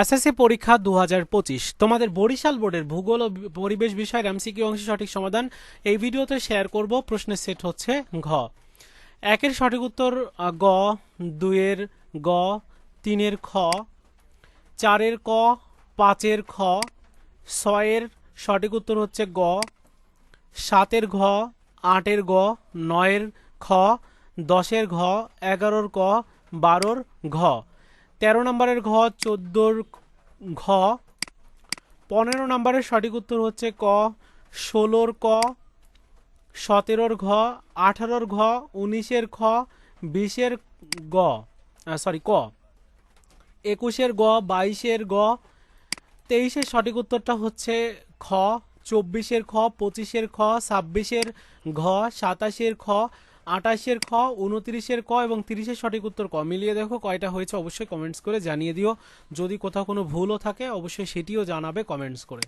SSC পরীক্ষা দু হাজার পঁচিশ। তোমাদের বরিশাল বোর্ডের ভূগোল ও পরিবেশ বিষয়ের এমসিকিউ অংশে সঠিক সমাধান এই ভিডিওতে শেয়ার করব। প্রশ্নের সেট হচ্ছে ঘ। একের সঠিক উত্তর গ, দুইয়ের গ, তিনের খ, চারের ক, পাঁচের খ, ছয়ের সঠিক উত্তর হচ্ছে গ, সাতের ঘ, আটের গ, নয়ের খ, দশের ঘ, এগারোর ক, বারোর ঘ। তেরো নম্বরের ঘ, চোদ্দোর ঘ। পনেরো নম্বরের সঠিক উত্তর হচ্ছে ক, ষোলোর ক, সতেরোর ঘ, আঠারোর ঘ, উনিশের খ বিশের গ সরি ক। একুশের গ, বাইশের গ, তেইশের সঠিক উত্তরটা হচ্ছে খ, চব্বিশের খ, পঁচিশের খ, ছাব্বিশের ঘ, সাতাশের খ আটাশের খ, উনত্রিশের ক এবং তিরিশের সঠিক উত্তর ক মিলিয়ে দেখো, কয়টা হয়েছে অবশ্যই কমেন্টস করে জানিয়ে দিও। যদি কোথাও কোনো ভুলও থাকে, অবশ্যই সেটিও জানাবে কমেন্টস করে।